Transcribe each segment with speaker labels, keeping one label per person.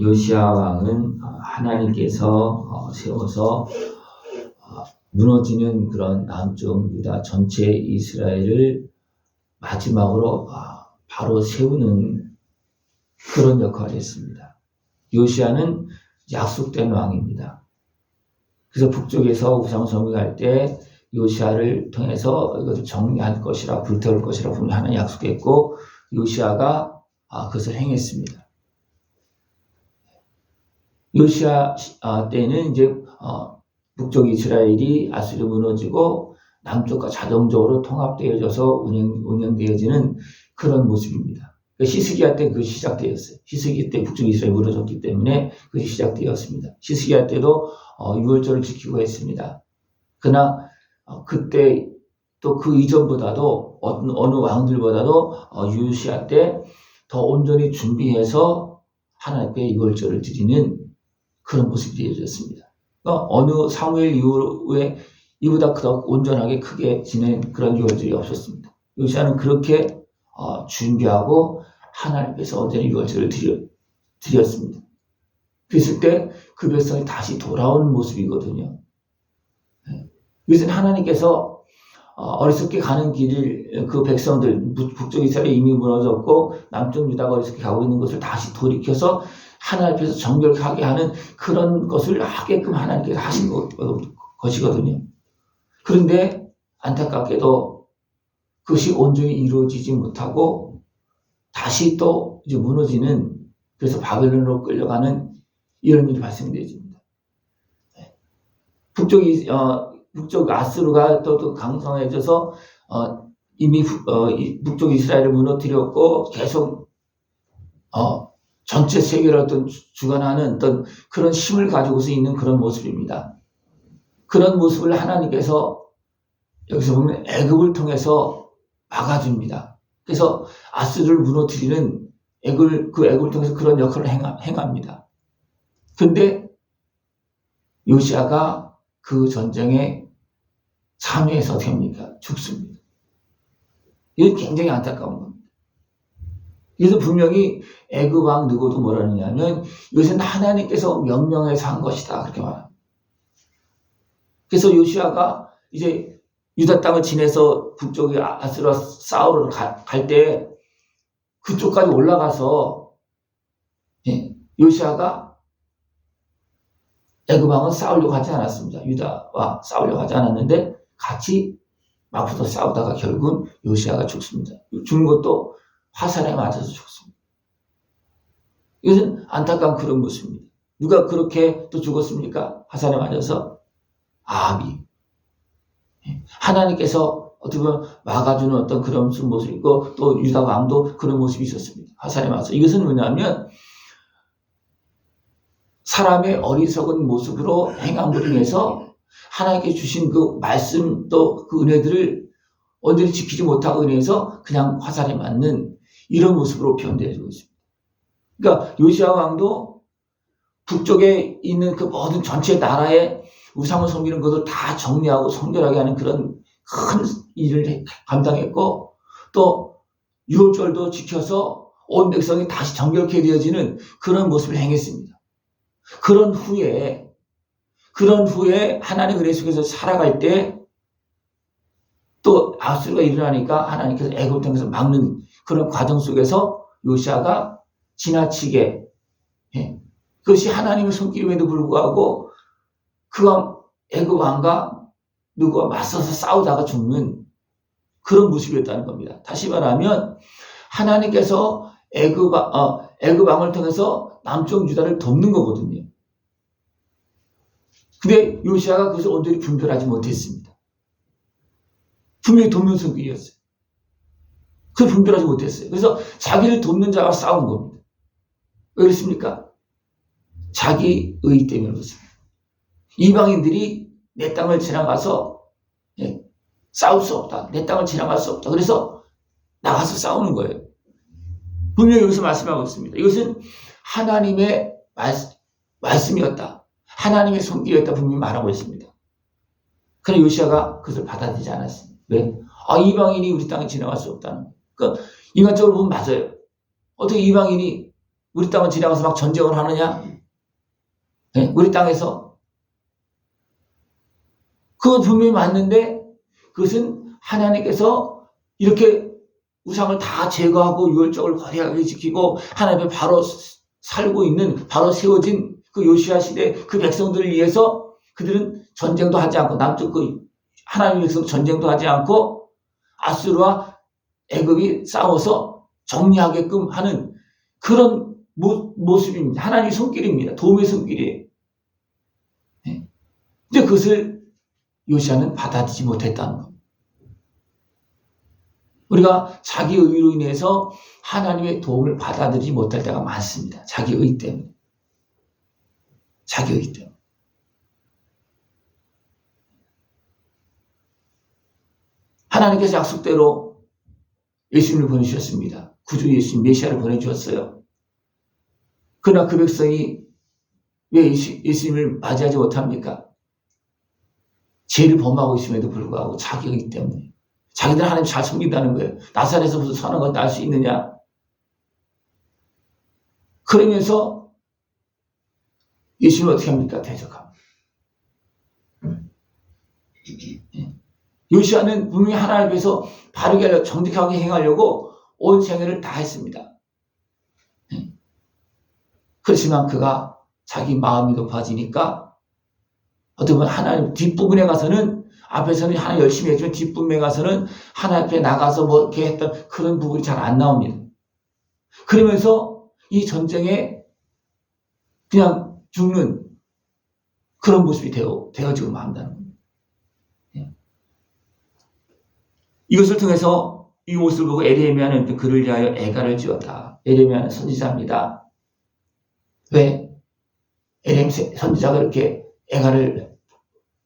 Speaker 1: 요시아 왕은 하나님께서 어, 세워서 어, 무너지는 그런 남쪽 유다 전체 이스라엘을 마지막으로 아, 바로 세우는 그런 역할을 했습니다. 요시아는 약속된 왕입니다. 그래서 북쪽에서 우상 숭배할 때 요시아를 통해서 이것을 정리할 것이라 불태울 것이라 분명히 약속했고 요시아가 아, 그것을 행했습니다. 요시아 아, 때는 이제 어, 북쪽 이스라엘이 아수르 무너지고 남쪽과 자동적으로 통합되어져서 운영, 운영되어지는 그런 모습입니다. 그 히스기야 때 그 시작되었어요. 히스기야 때 북쪽 이스라엘이 무너졌기 때문에 그것이 시작되었습니다. 히스기야 때도 어, 6월절을 지키고 했습니다. 그러나 어, 그때 또 그 이전보다도 어느 왕들보다도 어, 유시아 때 더 온전히 준비해서 하나님께 6월절을 드리는 그런 모습이 되어졌습니다. 그러니까 어느 사무엘 이후에 이보다 더 온전하게 크게 지낸 그런 6월절이 없었습니다. 요시아는 그렇게 어, 준비하고 하나님께서 온전히 6월절을 드려, 드렸습니다. 그랬을 때 그 백성이 다시 돌아오는 모습이거든요. 네. 이것은 하나님께서 어, 어리석게 가는 길을 그 백성들 북쪽 이스라엘이 이미 무너졌고 남쪽 유다가 어리석게 가고 있는 것을 다시 돌이켜서 하나님 앞에서 정결하게 하는 그런 것을 하게끔 하나님께서 하신 것, 것이거든요. 그런데 안타깝게도 그것이 온전히 이루어지지 못하고 다시 또 이제 무너지는 그래서 바벨론으로 끌려가는 이런 일이 발생되집니다. 북쪽이 어, 북쪽 아스루가 또, 또 강성해져서 어, 이미 부, 어, 이, 북쪽 이스라엘을 무너뜨렸고 계속 어, 전체 세계를 어떤 주관하는 어떤 그런 힘을 가지고서 있는 그런 모습입니다. 그런 모습을 하나님께서 여기서 보면 애굽을 통해서 막아줍니다. 그래서 아스를 무너뜨리는 애굽을 그 애굽을 통해서 그런 역할을 행합니다. 근데 요시아가 그 전쟁에 참여해서 합니까? 죽습니다. 이건 굉장히 안타까운 겁니다. 그래서 분명히 애굽 왕 누구도 뭐라느냐면 이것은 하나님께서 명령해서 한 것이다 그렇게 말합니다. 그래서 요시아가 이제 유다 땅을 지내서 북쪽에 아스라 싸우러 갈 때 그쪽까지 올라가서 예, 요시아가 왕은 싸우려고 하지 않았습니다. 유다와 싸우려고 하지 않았는데 같이 맞붙어 싸우다가 결국은 요시아가 죽습니다. 죽는 것도 화살에 맞아서 죽습니다. 이것은 안타까운 그런 모습입니다. 누가 그렇게 또 죽었습니까? 화살에 맞아서 아비. 하나님께서 어떻게 보면 막아주는 어떤 그런 모습이고 또 유다 왕도 그런 모습이 있었습니다. 화살에 맞아서. 이것은 뭐냐면 사람의 어리석은 모습으로 행함으로 인해서 하나님께 주신 그 말씀 또 그 은혜들을 언제를 지키지 못하고 인해서 그냥 화살에 맞는 이런 모습으로 표현되어지고 있습니다. 그러니까 요시아 왕도 북쪽에 있는 그 모든 전체 나라의 우상을 섬기는 것을 다 정리하고 성결하게 하는 그런 큰 일을 감당했고 또 유월절도 지켜서 온 백성이 다시 정결케 되어지는 그런 모습을 행했습니다. 그런 후에 그런 후에 하나님 은혜 속에서 살아갈 때 또 아수르가 일어나니까 하나님께서 애굽을 통해서 막는 그런 과정 속에서 요시아가 지나치게 예, 그것이 하나님의 손길임에도 불구하고 그가 애굽 왕과 누구와 맞서서 싸우다가 죽는 그런 모습이었다는 겁니다. 다시 말하면 하나님께서 애굽 어, 왕을 통해서 남쪽 유다를 돕는 거거든요. 근데 요시아가 그것을 온전히 분별하지 못했습니다. 분명히 돕는 성격이었어요. 그걸 분별하지 못했어요. 그래서 자기를 돕는 자와 싸운 겁니다. 왜 그렇습니까? 자기 의 때문에 그렇습니다. 이방인들이 내 땅을 지나가서 예, 싸울 수 없다. 내 땅을 지나갈 수 없다. 그래서 나가서 싸우는 거예요. 분명히 여기서 말씀하고 있습니다. 이것은 하나님의 말, 말씀이었다. 하나님의 손길이었다. 분명히 말하고 있습니다. 그러나 요시아가 그것을 받아들이지 않았습니다. 왜? 아, 이방인이 우리 땅에 지나갈 수 없다는. 그러니까 인간적으로 보면 맞아요. 어떻게 이방인이 우리 땅을 지나가서 막 전쟁을 하느냐? 예? 우리 땅에서 그건 분명히 맞는데 그것은 하나님께서 이렇게 우상을 다 제거하고 유월적을 거대하게 지키고 하나님의 바로 살고 있는 바로 세워진 그 요시아 시대 그 백성들을 위해서 그들은 전쟁도 하지 않고 남쪽 그 하나님의 백성 전쟁도 하지 않고 아수르와 애굽이 싸워서 정리하게끔 하는 그런 모, 모습입니다. 하나님의 손길입니다. 도움의 손길이에요. 네. 근데 그것을 요시아는 받아들이지 못했다는 겁니다. 우리가 자기 의로 인해서 하나님의 도움을 받아들이지 못할 때가 많습니다. 자기 의 때문에. 자기 의 때문에. 하나님께서 약속대로 예수님을 보내주셨습니다. 구주 예수님 메시아를 보내주셨어요. 그러나 그 백성이 왜 예수님을 맞이하지 못합니까? 죄를 범하고 있음에도 불구하고 자기의 때문에. 자기들 하나님 잘 섬긴다는 거예요. 나사렛에서 무슨 선한 건날수 있느냐? 그러면서 예수님 어떻게 합니까? 대적합니다. 요시아는 분명히 하나님 앞에서 바르게 하려 정직하게 행하려고 온 생애를 다 했습니다. 그렇지만 그가 자기 마음이 높아지니까 어떻게 보면 하나님 뒷부분에 가서는 앞에서는 하나 열심히 했지만 뒷부분에 가서는 하나님 앞에 나가서 뭐 이렇게 했던 그런 부분이 잘 안 나옵니다. 그러면서 이 전쟁에 그냥 죽는 그런 모습이 되어, 되어지고 만다는 겁니다. 예. 이것을 통해서 이 모습을 보고 에레미야는 그를 위하여 애가를 지었다. 에레미야는 선지자입니다. 왜? 에레미 선지자가 이렇게 애가를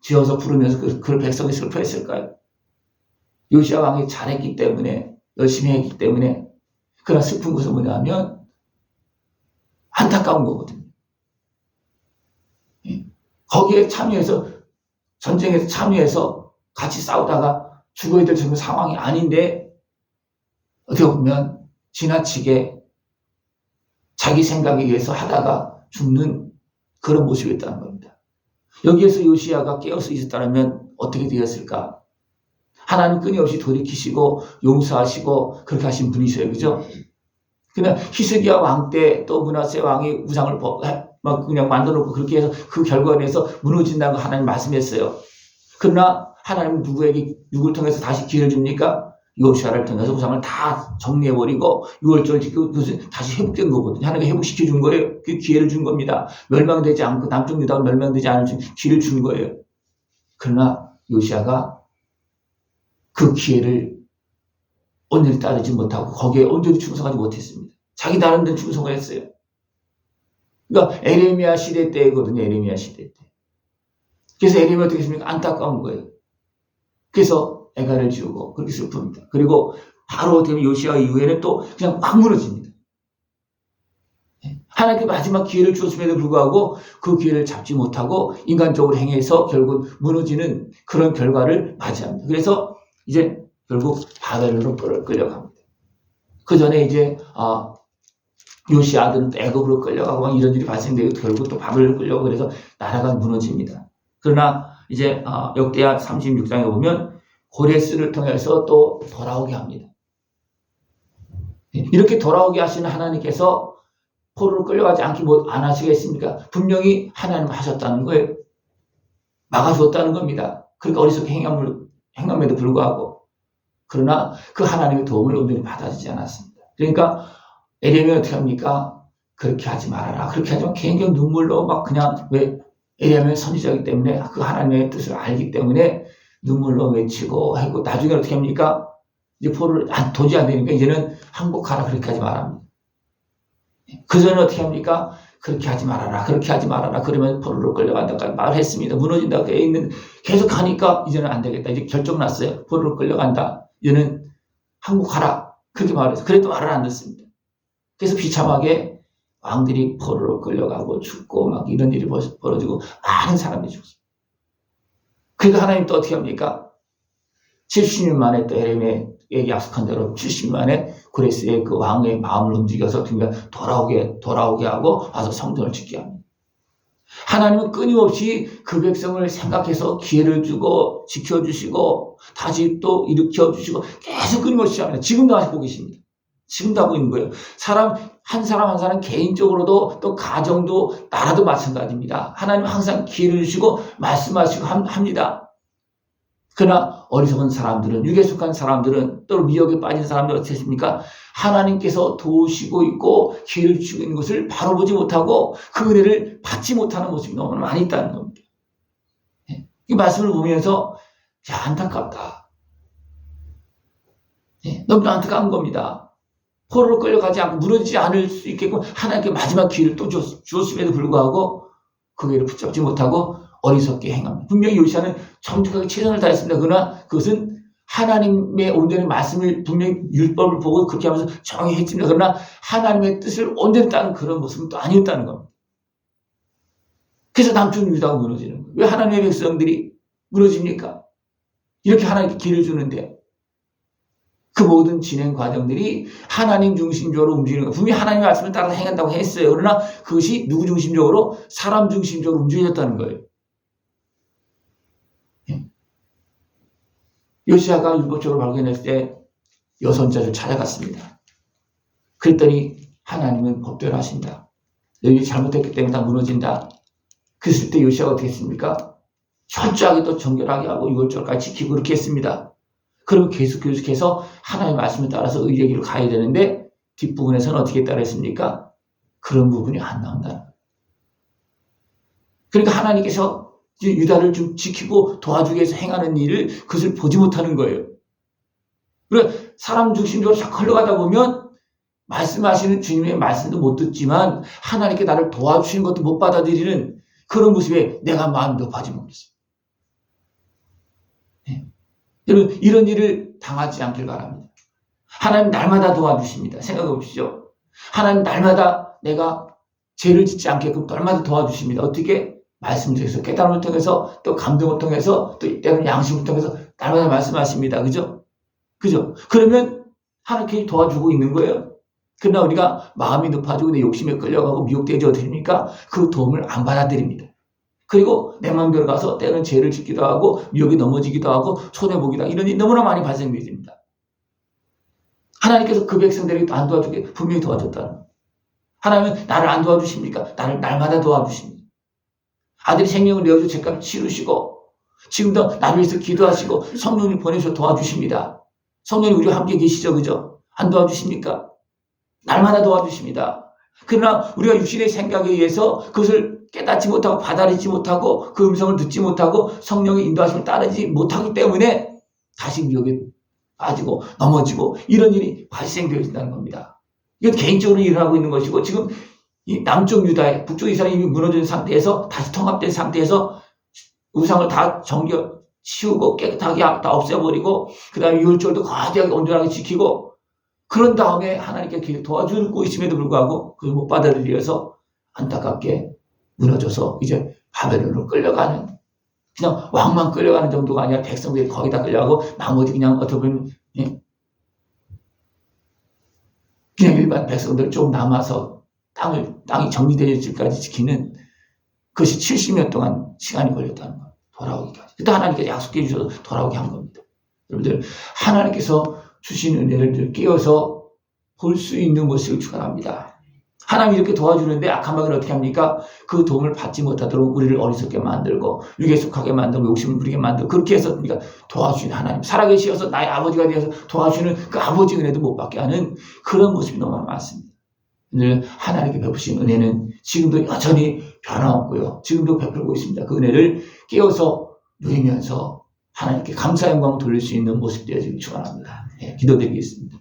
Speaker 1: 지어서 부르면서 그, 그 백성이 슬퍼했을까요? 요시아 왕이 잘했기 때문에 열심히 했기 때문에 그러나 슬픈 것은 뭐냐면 안타까운 거거든요. 예. 거기에 참여해서 전쟁에서 참여해서 같이 싸우다가 죽어야 될 정도 상황이 아닌데 어떻게 보면 지나치게 자기 생각에 의해서 하다가 죽는 그런 모습이었다는 겁니다. 여기에서 요시아가 깨어서 있었다면 어떻게 되었을까? 하나님 끊임없이 돌이키시고 용서하시고 그렇게 하신 분이셔요. 그죠? 그냥 히스기야 왕 때 또 문하세 왕이 우상을 막 그냥 만들어 놓고 그렇게 해서 그 결과에 대해서 무너진다고 하나님 말씀했어요. 그러나 하나님 누구에게 누구를 통해서 다시 기회를 줍니까? 요시아를 통해서 우상을 다 정리해버리고 6월절 지키고 다시 회복된 거거든요. 하나님이 회복시켜 준 거예요. 그 기회를 준 겁니다. 멸망되지 않고 남쪽 유다가 멸망되지 않을 기회를 준 거예요. 그러나 요시아가 그 기회를 온전히 따르지 못하고 거기에 온전히 충성하지 못했습니다. 자기 나름대로 충성을 했어요. 그러니까 에레미야 시대 때거든요. 에레미야 시대 때. 그래서 에레미야 어떻게 했습니까? 안타까운 거예요. 그래서 애가를 지우고 그렇게 슬픕니다. 그리고 바로 되면 요시아 이후에는 또 그냥 막 무너집니다. 예. 하나님께 마지막 기회를 주었음에도 불구하고 그 기회를 잡지 못하고 인간적으로 행해서 결국 무너지는 그런 결과를 맞이합니다. 그래서 이제 결국 바벨론으로 끌려갑니다. 그 전에 이제 아, 요시 아들은 애굽으로 끌려가고 막 이런 일이 발생되고 결국 또 바벨론으로 끌려가고 그래서 나라가 무너집니다. 그러나 이제 아, 역대하 36장에 보면 고레스를 통해서 또 돌아오게 합니다. 이렇게 돌아오게 하시는 하나님께서 포로로 끌려가지 않게 못안 하시겠습니까? 분명히 하나님 하셨다는 거예요. 막아주었다는 겁니다. 그러니까 어리석게 행함을, 행함에도 불구하고. 그러나 그 하나님의 도움을 온전히 받아주지 않았습니다. 그러니까 에레미 어떻게 합니까? 그렇게 하지 말아라. 그렇게 하지만 개인적 눈물로 막 그냥 왜 에레미는 선지자이기 때문에 그 하나님의 뜻을 알기 때문에 눈물로 외치고 하고 나중에 어떻게 합니까? 이제 포를 안, 도저히 안 되니까 이제는 항복하라 그렇게 하지 말합니다. 그 전에 어떻게 합니까? 그렇게 하지 말아라. 그렇게 하지 말아라. 그러면 포로로 끌려간다고 말했습니다. 무너진다고 해 있는 계속 하니까 이제는 안 되겠다. 이제 결정 났어요. 포로로 끌려간다. 이제는 항복하라. 그렇게 말해서 그래도 말을 안 듣습니다. 그래서 비참하게 왕들이 포로로 끌려가고 죽고 막 이런 일이 벌어지고 많은 사람이 죽습니다. 그러니까 하나님 또 어떻게 합니까? 70년 만에 또 에레미에게 약속한 대로 70년 만에 그레스의 그 왕의 마음을 움직여서 그러니까 돌아오게 돌아오게 하고 와서 성전을 짓게 합니다. 하나님은 끊임없이 그 백성을 생각해서 기회를 주고 지켜주시고 다시 또 일으켜 주시고 계속 끊임없이 합니다. 지금도 하고 계십니다. 지금도 하고 있는 거예요. 사람 한 사람 한 사람 개인적으로도 또 가정도 나라도 마찬가지입니다. 하나님 항상 기회를 주시고 말씀하시고 합니다. 그러나 어리석은 사람들은 육에 속한 사람들은 또 미역에 빠진 사람들 어떻습니까? 하나님께서 도우시고 있고 기회를 주고 있는 것을 바로 보지 못하고 그 은혜를 받지 못하는 모습이 너무 많이 있다는 겁니다. 예. 이 말씀을 보면서 야 안타깝다. 예, 너무 안타까운 겁니다. 포로로 끌려가지 않고 무너지지 않을 수 있게끔 하나님께 마지막 기회를 또 주었음에도 불구하고 그 기회를 붙잡지 못하고 어리석게 행합니다. 분명히 요시아는 정직하게 최선을 다했습니다. 그러나 그것은 하나님의 온전히 말씀을 분명히 율법을 보고 그렇게 하면서 했습니다. 그러나 하나님의 뜻을 온전히 따는 그런 모습은 또 아니었다는 겁니다. 그래서 남쪽 유다가 무너지는 거예요. 왜 하나님의 백성들이 무너집니까? 이렇게 하나님께 길을 주는데 그 모든 진행 과정들이 하나님 중심적으로 움직이는 거예요. 분명히 하나님의 말씀을 따라서 행한다고 했어요. 그러나 그것이 누구 중심적으로? 사람 중심적으로 움직여졌다는 거예요. 요시아가 율법적으로 발견했을 때 여선자를 찾아갔습니다. 그랬더니 하나님은 법대로 하신다. 너희 잘못했기 때문에 다 무너진다. 그랬을 때 요시아가 어떻게 했습니까? 철저하게 또 정결하게 하고 6월절까지 지키고 그렇게 했습니다. 그러면 계속 계속해서 하나님의 말씀에 따라서 의의 길을 가야 되는데 뒷부분에서는 어떻게 따라했습니까? 그런 부분이 안 나온다. 그러니까 하나님께서 유다를 좀 지키고 도와주기 위해서 행하는 일을 그것을 보지 못하는 거예요. 그래 사람 중심적으로 자꾸 흘러가다 보면 말씀하시는 주님의 말씀도 못 듣지만 하나님께 나를 도와주시는 것도 못 받아들이는 그런 모습에 내가 마음이 높아지 못했어요. 네. 여러분 이런 일을 당하지 않길 바랍니다. 하나님 날마다 도와주십니다. 생각해 보십시오. 하나님 날마다 내가 죄를 짓지 않게끔 날마다 도와주십니다. 어떻게? 말씀 통해서 깨달음을 통해서 또 감동을 통해서 또 때로는 양심을 통해서 날마다 말씀하십니다. 그죠? 그죠? 그러면 하나님께 도와주고 있는 거예요. 그러나 우리가 마음이 높아지고 내 욕심에 끌려가고 미혹되지 어떻습니까? 그 도움을 안 받아들입니다. 그리고 내 마음대로 가서 때는 죄를 짓기도 하고 미혹에 넘어지기도 하고 손해보기도 하고 이런 일이 너무나 많이 발생됩니다. 하나님께서 그 백성들에게 안 도와주게 분명히 도와줬다는 하나님은 나를 안 도와주십니까? 나를 날마다 도와주십니다. 아들이 생명을 내어주 죄값 치르시고 지금도 나를 위해서 기도하시고 성령님 보내셔 도와주십니다. 성령님 우리와 함께 계시죠, 그죠? 안 도와주십니까? 날마다 도와주십니다. 그러나 우리가 육신의 생각에 의해서 그것을 깨닫지 못하고 받아들이지 못하고 그 음성을 듣지 못하고 성령의 인도하심을 따르지 못하기 때문에 다시 미혹에 빠지고 넘어지고 이런 일이 발생되어진다는 겁니다. 이건 개인적으로 일어나고 있는 것이고 지금 이 남쪽 유다의 북쪽 이스라엘이 이미 무너진 상태에서 다시 통합된 상태에서 우상을 다 정겨 치우고 깨끗하게 다 없애버리고 그 다음에 유월절도 거대하게 온전하게 지키고 그런 다음에 하나님께 도와주고 있음에도 불구하고 그걸 못 받아들여서 안타깝게 무너져서 이제 바벨론으로 끌려가는 그냥 왕만 끌려가는 정도가 아니라 백성들이 거의 다 끌려가고 나머지 그냥 어떻게 보면 예? 그냥 일반 백성들 좀 남아서 땅을, 땅이 정리될 때까지 지키는 그것이 70년 동안 시간이 걸렸다는 거예요. 돌아오기까지. 그때 하나님께서 약속해 주셔서 돌아오게 한 겁니다. 여러분들, 하나님께서 주신 은혜를 깨어서 볼 수 있는 모습을 축원합니다. 하나님이 이렇게 도와주는데 악한 마귀는 어떻게 합니까? 그 도움을 받지 못하도록 우리를 어리석게 만들고 유괴 속하게 만들고 욕심을 부리게 만들고 그렇게 해서 우리가 도와주신 하나님 살아계시어서 나의 아버지가 되어서 도와주는 그 아버지 은혜도 못 받게 하는 그런 모습이 너무 많습니다. 늘 하나님께 베푸신 은혜는 지금도 여전히 변함없고요. 지금도 베풀고 있습니다. 그 은혜를 깨어서 누리면서 하나님께 감사 영광 돌릴 수 있는 모습 되어지길 축원합니다. 네, 기도드리겠습니다.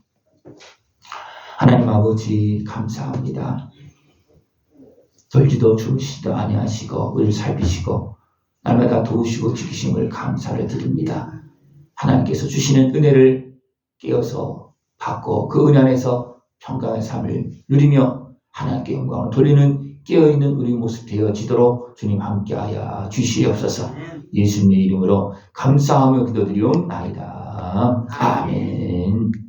Speaker 1: 하나님 아버지 감사합니다. 돌지도 주무시도 아니하시고 우리를 살피시고 날마다 도우시고 지키심을 감사를 드립니다. 하나님께서 주시는 은혜를 깨어서 받고 그 은혜 안에서 평강의 삶을 누리며 하나님께 영광을 돌리는 깨어있는 우리 모습 되어지도록 주님 함께하여 주시옵소서 예수님의 이름으로 감사하며 기도드리옵나이다. 아멘.